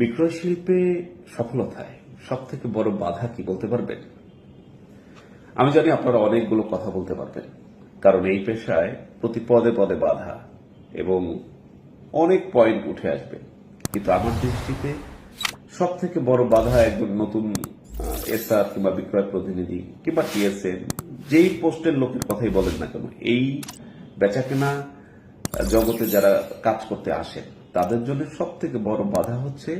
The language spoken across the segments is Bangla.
বিক্রয় শিল্পে সফলতায় সব থেকে বড় বাধা কি বলতে পারবেন? আমি জানি আপনারা অনেকগুলো কথা বলতে পারবেন, কারণ এই পেশায় প্রতি পদে পদে বাধা এবং অনেক পয়েন্ট উঠে আসবে। কিন্তু আমার দৃষ্টিতে সব থেকে বড় বাধা একজন নতুন এসআর কিংবা বিক্রয় প্রতিনিধি কিংবা টিএসএন, যেই পোস্টের লোকের কথাই বলেন না কেন, এই বেচাকেনা জগতে যারা কাজ করতে আসেন তাদের জন্য সব থেকে বড় বাধা হচ্ছে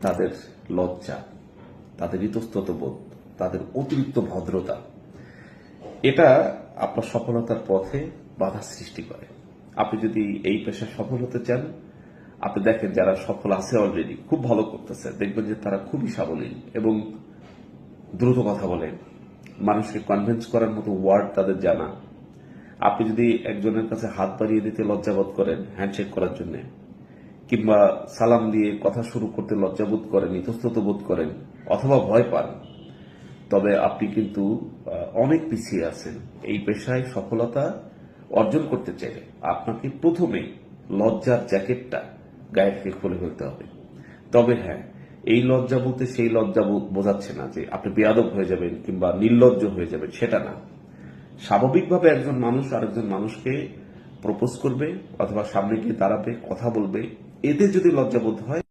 তাদের লজ্জা, তাদের ইতস্তত বোধ তাদের অতিরিক্ত ভদ্রতা। এটা আপনার সফলতার পথে বাধা সৃষ্টি করে। আপনি যদি এই পেশায় সফল হতে চান, আপনি দেখেন যারা সফল আছে অলরেডি খুব ভালো করতেছে দেখবেন যে তারা খুবই সাবলীল এবং দ্রুত কথা বলেন। মানুষকে কনভিন্স করার মতো ওয়ার্ড তাদের জানা। আপনি যদি একজনের কাছে হাত বাড়িয়ে দিতে লজ্জাবোধ করেন হ্যান্ডশেক করার জন্য। কিংবা সালাম দিয়ে কথা শুরু করতে লজ্জাবোধ করেন ইতস্তত বোধ করেন অথবা ভয় পান। তবে আপনি কিন্তু অনেক পিছিয়ে আছেন। এই পেশায় সফলতা অর্জন করতে চাইলে আপনাকে প্রথমেই লজ্জার জ্যাকেটটা গায়ে থেকে খুলে ফেলতে হবে। তবে হ্যাঁ এই লজ্জা বলতে সেই লজ্জা বোঝাচ্ছে না যে আপনি বেয়াদব হয়ে যাবেন কিংবা নির্লজ্জ হয়ে যাবেন, সেটা না। স্বাভাবিকভাবে একজন মানুষ আরেকজন মানুষকে প্রপোজ করবে অথবা সামনে গিয়ে দাঁড়াবে, কথা বলবে এতে যদি লজ্জাবোধ হয়